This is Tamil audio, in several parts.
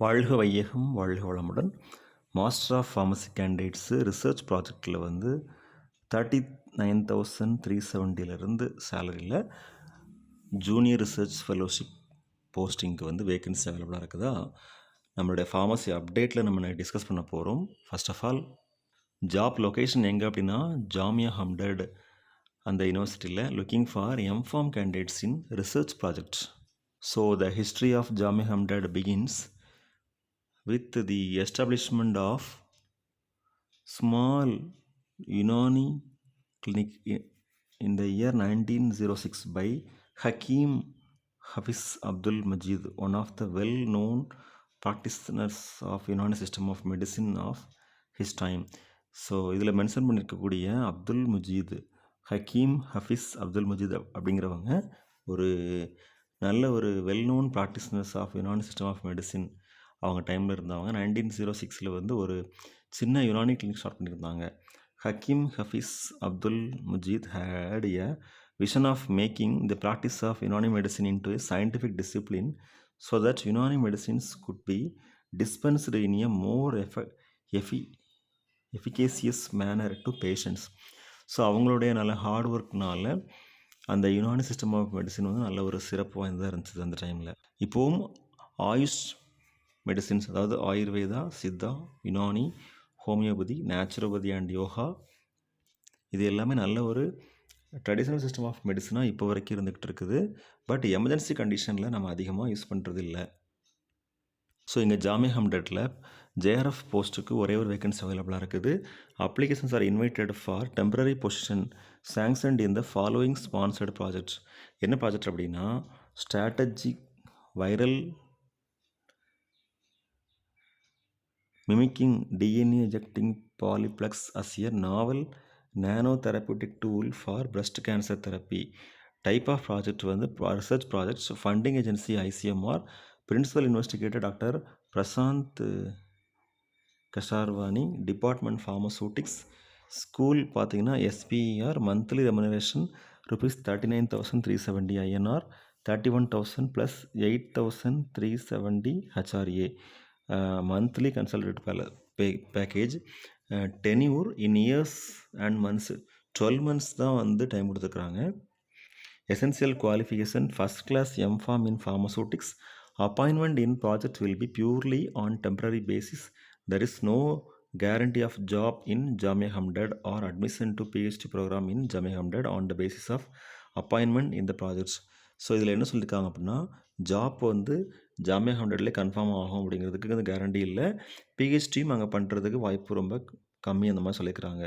வாழ்க வையகம் வாழ்க வளமுடன். Master of pharmacy candidates research ப்ராஜெக்டில் வந்து தேர்ட்டி நைன் தௌசண்ட் த்ரீ செவன்ட்டிலேருந்து சேலரியில் ஜூனியர் ரிசர்ச் ஃபெலோஷிப் போஸ்டிங்க்கு வந்து வேகன்சி அவைலபிளாக இருக்குதா? நம்மளுடைய ஃபார்மசி அப்டேட்டில் நம்ம டிஸ்கஸ் பண்ண போகிறோம் first of all job location எங்கே அப்படின்னா ஜாமியா ஹம்டர்டு அந்த யூனிவர்சிட்டியில் looking for M Pharm candidates in research project so the history of Jamia Hamdard begins with the with the establishment of small in the year nineteen zero six by Hakim Hafiz Abdul Majid, one of the well known practitioners of Unani system of medicine of his time so இதில் மென்ஷன் பண்ணியிருக்கக்கூடிய அப்துல் முஜீத் ஹக்கீம் ஹஃபிஸ் அப்துல் முஜீத் அப்படிங்கிறவங்க ஒரு நல்ல ஒரு well known practitioners of Unani system of medicine அவங்க டைமில் இருந்தவங்க நைன்டீன் ஜீரோ சிக்ஸில் வந்து ஒரு சின்ன யுனானி கிளினிக் ஸ்டார்ட் பண்ணியிருந்தாங்க. Hakim Hafiz Abdul Mujeed had a vision of making the practice of Unani medicine into scientific discipline so that Unani medicines could be dispensed in a more எஃப FB efficacious manner to patients so அவங்களுடைய நல்ல ஹார்ட் ஒர்க்னால அந்த யுனானி சிஸ்டம் ஆஃப் மெடிசின் வந்து நல்ல ஒரு சிறப்பு வாய்ந்ததாக இருந்துச்சு அந்த டைமில் இப்போவும் ஆயுஷ் மெடிசின்ஸ் அதாவது Ayurveda Siddha Unani homeopathy naturopathy and yoga இது எல்லாமே நல்ல ஒரு ட்ரெடிஷ்னல் சிஸ்டம் ஆஃப் மெடிசனாக இப்போ வரைக்கும் இருந்துகிட்டு இருக்குது. பட் எமர்ஜென்சி கண்டிஷனில் நம்ம அதிகமாக யூஸ் பண்ணுறது இல்லை ஸோ இங்கே ஜாமியா ஹம்டட்டில் ஜேஆர்எஃப் போஸ்ட்டுக்கு ஒரே ஒரு வேகன்சி அவைலபிளாக இருக்குது. Applications are invited for temporary position sanctioned in the following sponsored projects என்ன ப்ராஜெக்ட் அப்படின்னா strategic viral Mimicking DNA ejecting polyplex as novel nano nanotherapeutic tool for breast cancer therapy type of project வந்து research projects funding agency ICMR principal investigator doctor Prashant Kesharwani department pharmaceutics school பார்த்தீங்கன்னா SPR monthly remuneration rupees thirty nine thousand three seventy INR thirty one thousand plus eight thousand three seventy HRA monthly consolidated pal- pay- package tenure in years and months twelve months தான் வந்து டைம் கொடுத்துருக்குறாங்க essential qualification first class M Pharm in pharmaceutics appointment in project will be purely on temporary basis there is no guarantee of job in Jamia Hamdad or admission to PhD program in Jamia Hamdad on the basis of appointment in the projects so இதில் என்ன சொல்லியிருக்காங்க அப்படின்னா ஜாப் வந்து ஜாமியா ஹண்ட்ரட்லேயே கன்ஃபார்ம் ஆகும் அப்படிங்கிறதுக்கு வந்து கேரண்டி இல்லை பிஹெச்டியும் அங்கே பண்ணுறதுக்கு வாய்ப்பு ரொம்ப கம்மி அந்த மாதிரி சொல்லியிருக்கிறாங்க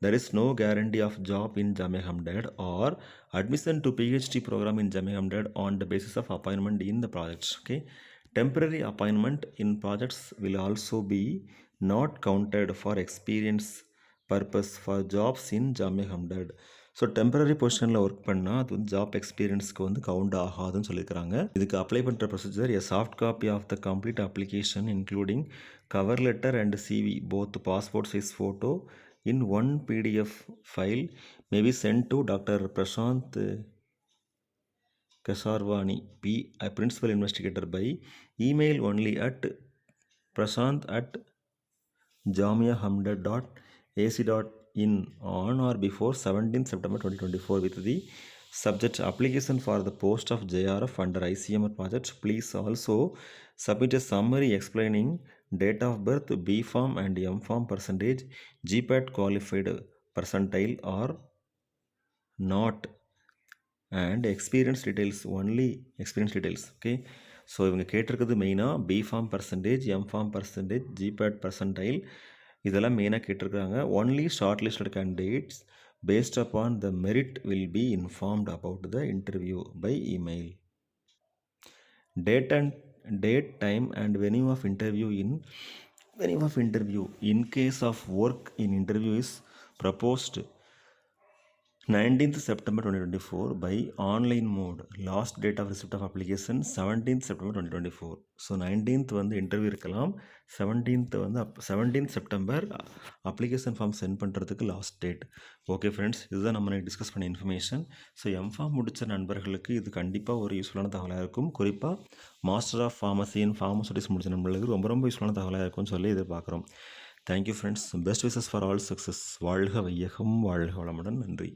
there is no guarantee of job in Jamia Hamdard or admission to PhD program in Jamia Hamdard on the basis of appointment in the projects. Okay, temporary appointment in projects will also be not counted for experience purpose for jobs in Jamia Hamdard. So temporary பொசிஷனில் ஒர்க் பண்ணால் அது வந்து ஜாப் எக்ஸ்பீரியன்ஸ்க்கு வந்து கவுண்ட் ஆகாதுன்னு சொல்லியிருக்கிறாங்க இதுக்கு அப்ளை பண்ணுற procedure a soft copy of the complete application including cover letter and CV both passport size photo in one PDF file may be sent to doctor Prashant sent be principal investigator by email only at Prashant at Jamia Hamdard dot AC dot jamiahamdard.ac.in on or before 17th September 2024 with the subject application for the post of JRF under ICMR project. Please also submit a summary explaining date of birth, B form and M form percentage, GPAT qualified percentile or not and experience details only experience details okay so இவங்க கேட்டிருக்கிறது மெயினாக B pharm percentage M pharm percentage GPAT percentile இதெல்லாம் மெயினாக கேட்டிருக்காங்க only short listed candidates based upon the merit will be informed about the interview by email date and date time and venue of interview in venue of interview in case of work in interview is proposed 19th September 2024 by online mode. Last date of receipt of application 17th September 2024. So 19th வந்து இன்டர்வியூ இருக்கலாம். 17th வந்து அப் 17th September application form sent பண்ணுறதுக்கு லாஸ்ட் டேட் ஓகே ஃப்ரெண்ட்ஸ் இதுதான் நம்ம டிஸ்கஸ் பண்ண இன்ஃபர்மேஷன் ஸோ எம்ஃபார்ம் முடித்த நண்பர்களுக்கு இது கண்டிப்பாக ஒரு யூஸ்ஃபுல்லான தகவலாக இருக்கும். குறிப்பாக master of pharmacy and pharmaceutics முடித்த நண்பர்களுக்கு ரொம்ப ரொம்ப யூஸ்ஃபுல்லான தகவலாக இருக்கும்னு சொல்லி எதிர்பார்க்குறோம். Thank you friends best wishes for all success வாழ்க வையகம் வாழ்க வளமுடன். நன்றி.